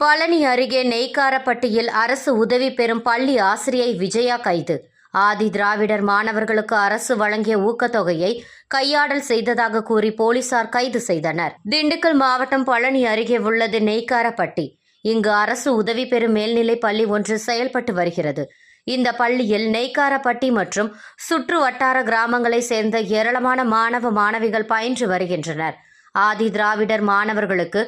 பழனி அருகே நெய்க்காரப்பட்டியில் அரசு உதவி பெறும் பள்ளி ஆசிரியை விஜயா கைது. ஆதி திராவிடர் மாணவர்களுக்கு அரசு வழங்கிய ஊக்கத்தொகையை கையாடல் செய்ததாக கூறி போலீசார் கைது செய்தனர். திண்டுக்கல் மாவட்டம் பழனி அருகே உள்ளது நெய்க்காரப்பட்டி. இங்கு அரசு உதவி பெறும் மேல்நிலை பள்ளி ஒன்று செயல்பட்டு வருகிறது. இந்த பள்ளியில் நெய்க்காரப்பட்டி மற்றும் சுற்று வட்டார கிராமங்களை சேர்ந்த ஏராளமான மாணவ மாணவிகள் பயின்று வருகின்றனர். ஆதி திராவிடர் மாணவர்களுக்கு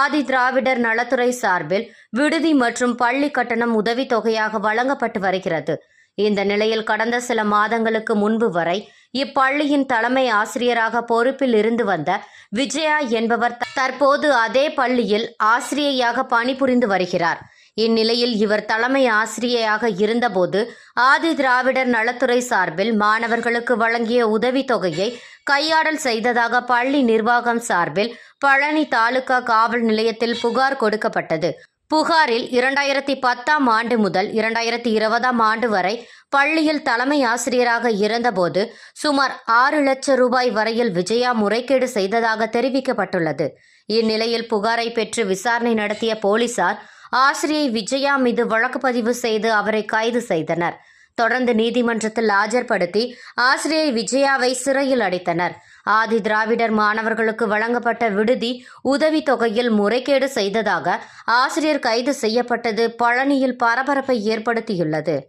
ஆதி திராவிடர் நலத்துறை சார்பில் விடுதி மற்றும் பள்ளி கட்டணம் உதவித்தொகையாக வழங்கப்பட்டு வருகிறது. இந்த நிலையில் கடந்த சில மாதங்களுக்கு முன்பு வரை இப்பள்ளியின் தலைமை ஆசிரியராக பொறுப்பில் இருந்து வந்த விஜயா என்பவர் தற்போது அதே பள்ளியில் ஆசிரியையாக பணிபுரிந்து வருகிறார். இந்நிலையில் இவர் தலைமை ஆசிரியையாக இருந்தபோது ஆதி திராவிடர் நலத்துறை சார்பில் மாணவர்களுக்கு வழங்கிய உதவித்தொகையை கையாடல் செய்ததாக பள்ளி நிர்வாகம் சார்பில் பழனி தாலுகா காவல் நிலையத்தில் புகார் கொடுக்கப்பட்டது. புகாரில் இரண்டாயிரத்தி பத்தாம் ஆண்டு முதல் இரண்டாயிரத்தி இருபதாம் ஆண்டு வரை பள்ளியில் தலைமை ஆசிரியராக இருந்தபோது சுமார் ஆறு லட்சம் ரூபாய் வரையில் விஜயா முறைகேடு செய்ததாக தெரிவிக்கப்பட்டுள்ளது. இந்நிலையில் புகாரை பெற்று விசாரணை நடத்திய போலீசார் ஆசிரியை விஜயா மீது வழக்கு பதிவு செய்து அவரை கைது செய்தனர். தொடர்ந்து நீதிமன்றத்தில் ஆஜர்படுத்தி ஆசிரியை விஜயாவை சிறையில் அடைத்தனர். ஆதி திராவிடர் மாணவர்களுக்கு வழங்கப்பட்ட விடுதி உதவி தொகையில் முறைகேடு செய்ததாக ஆசிரியர் கைது செய்யப்பட்டது பழனியில் பரபரப்பை ஏற்படுத்தியுள்ளது.